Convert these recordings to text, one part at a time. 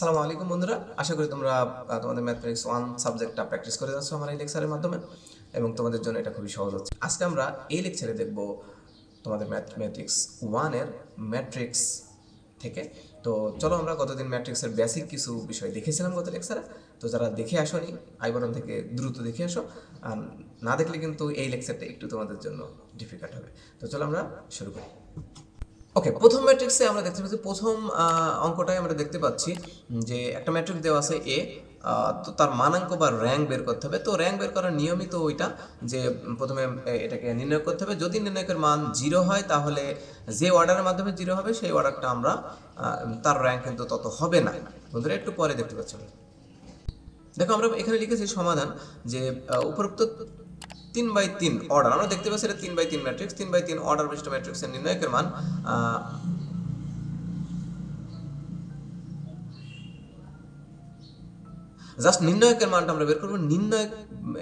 আসসালামু আলাইকুম বন্ধুরা। আশা করি তোমরা তোমাদের ম্যাথমেটিক্স ওয়ান সাবজেক্টটা প্র্যাকটিস করে যাচ্ছ আমার এই লেকচারের মাধ্যমে এবং তোমাদের জন্য এটা খুবই সহজ হচ্ছে। আজকে আমরা এই লেকচারে দেখব তোমাদের ম্যাথমেটিক্স ওয়ানের ম্যাট্রিক্স থেকে। তো চলো আমরা গতদিন ম্যাট্রিক্সের বেসিক কিছু বিষয় দেখেছিলাম গত লেকচারে তো যারা দেখে আসোনি আই থেকে দ্রুত দেখে আসো আর না দেখলে কিন্তু এই লেকচারটা একটু তোমাদের জন্য ডিফিকাল্ট হবে। তো চলো আমরা শুরু করি। ওকে প্রথম ম্যাট্রিক্সে আমরা দেখতে পাচ্ছি, প্রথম অঙ্কটাই আমরা দেখতে পাচ্ছি যে একটা ম্যাট্রিক্স দেওয়া আছে এ তো তার মানাঙ্ক বা র্যাঙ্ক বের করতে হবে। তো র্যাঙ্ক বের করার নিয়মই তো ওইটা যে প্রথমে এটাকে নির্ণয় করতে হবে। যদি নির্ণয়কের মান জিরো হয়, তাহলে যে অর্ডারের মাধ্যমে জিরো হবে, সেই অর্ডারটা আমরা তার র্যাঙ্ক কিন্তু তত হবে না। বন্ধুরা, একটু পরে দেখতে পাচ্ছি দেখো, আমরা এখানে লিখেছি সমাধান যে উপরোক্ত তিন বাই তিন অর্ডার আমরা দেখতে পাচ্ছি এটা তিন বাই তিন ম্যাট্রিক্স তিন বাই তিন অর্ডার বিশিষ্ট ম্যাট্রিক্সের নির্ণয়কের মান জাস্ট নির্ণয়কের মানটা আমরা বের করব নির্ণয়ক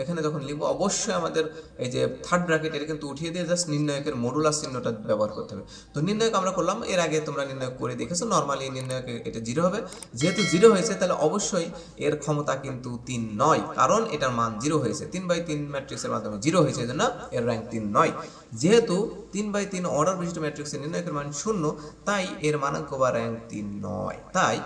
এখানে যখন লিখব, অবশ্যই আমাদের এই যে থার্ড ব্র্যাকেট এটা কিন্তু উঠিয়ে দিয়ে জাস্ট নির্ণয়কের মডুলাস চিহ্নটা ব্যবহার করতে হবে। তো নির্ণয়ক আমরা করলাম, এর আগে তোমরা নির্ণয় করে দেখেছ নর্মালি নির্ণয়ক এটা জিরো হবে। যেহেতু জিরো হয়েছে, তাহলে অবশ্যই এর ক্ষমতা কিন্তু তিন নয়, কারণ এটার মান জিরো হয়েছে। তিন বাই তিন ম্যাট্রিক্সের মাধ্যমে জিরো হয়েছে, এই জন্য এর র্যাঙ্ক তিন নয়। যেহেতু তিন বাই তিন অর্ডার বিশিষ্ট ম্যাট্রিক্সের নির্ণয়কের মান শূন্য, তাই এর মানাঙ্ক বা র্যাঙ্ক তিন নয়। তাই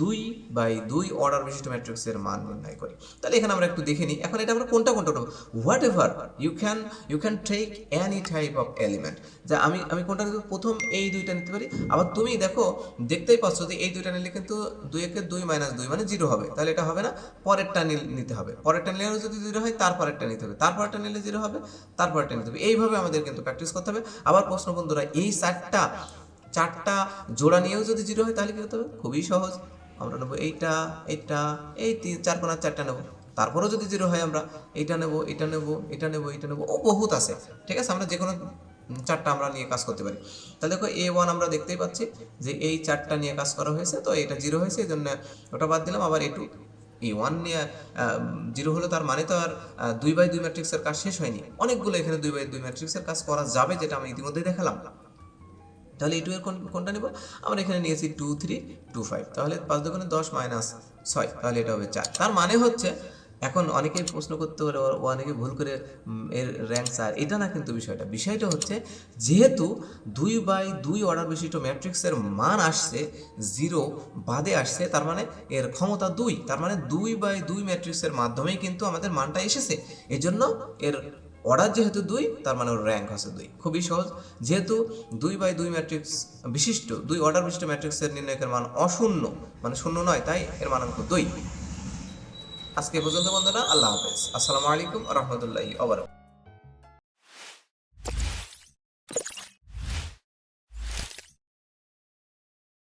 দুই বাই দুই অর্ডার বিশিষ্ট ম্যাট্রিক্সের মান নির্ণয় করি। তাহলে এখানে আমরা একটু দেখে নিই। এখন এটা আমরা কোনটা কোনটা whatever you can you can take any type of element যা আমি আমি কোনটা প্রথম এই দুইটা নিতে পারি। আবার তুমি দেখো, দেখতেই পাচ্ছ যে এই দুইটা নিলে কিন্তু দুই একে দুই মাইনাস দুই মানে জিরো হবে। তাহলে এটা হবে না, পরেরটা নিল- নিতে হবে। পরেরটা নিলেও যদি জিরো হয়, তারপরেরটা নিতে হবে। তারপরেরটা নিলে জিরো হবে, তারপরেরটা নিতে হবে। এইভাবে আমাদের কিন্তু প্র্যাকটিস করতে হবে। আবার প্রশ্ন, বন্ধুরা, এই চারটা চারটা জোড়া নিয়েও যদি জিরো হয়, তাহলে কি হতে হবে? খুবই সহজ। আমরা নেব এইটা এইটা, এই তিন, চার কোনার চারটা নেব। তারপরেও যদি জিরো হয় আমরা এটা নেব এটা নেব, এটা নেব, এটা নেব, ও বহুত আছে। ঠিক আছে, আমরা যে কোনো চারটা আমরা নিয়ে কাজ করতে পারি। তাহলে দেখো এ ওয়ান আমরা দেখতেই পাচ্ছি যে এই চারটা নিয়ে কাজ করা হয়েছে, তো এটা জিরো হয়েছে এই জন্য ওটা বাদ দিলাম। আবার এ টু ওয়ান নিয়ে জিরো হলো তার মানে তো আর দুই বাই দুই ম্যাট্রিক্সের কাজ শেষ হয়নি। অনেকগুলো এখানে দুই বাই দুই ম্যাট্রিক্সের কাজ করা যাবে, যেটা আমি ইতিমধ্যেই দেখালাম। তাহলে এই টু এর কোন- কোনটা নেব? আমরা এখানে নিয়েছি টু থ্রি টু ফাইভ তাহলে পাঁচ দোকানে দশ মাইনাস ছয়, তাহলে এটা হবে চার। তার মানে হচ্ছে এখন অনেকেই প্রশ্ন করতে পারে অনেকে ভুল করে এর র্যাঙ্ক স্যার এটা না কিন্তু বিষয়টা। বিষয়টা হচ্ছে, যেহেতু দুই বাই দুই অর্ডার বিশিষ্ট ম্যাট্রিক্সের মান আসছে জিরো বাদে আসছে, তার মানে এর ক্ষমতা দুই। তার মানে দুই বাই দুই ম্যাট্রিক্সের মাধ্যমেই কিন্তু আমাদের মানটা এসেছে। এজন্য এর অর্ডার যেহেতু দুই, তার মানে ওর র্যাঙ্ক হচ্ছে দুই। খুবই সহজ। যেহেতু দুই বাই দুই ম্যাট্রিক্স বিশিষ্ট, দুই অর্ডার বিশিষ্ট ম্যাট্রিক্সের নির্ণয়কের মান অশূন্য মানে শূন্য নয়, তাই এর মানাঙ্ক দুই। আজকে পর্যন্ত বন্ধুরা আল্লাহ হাফেজ। আসসালামু আলাইকুম রহমতুল্লাহি ওবরাকাতুহু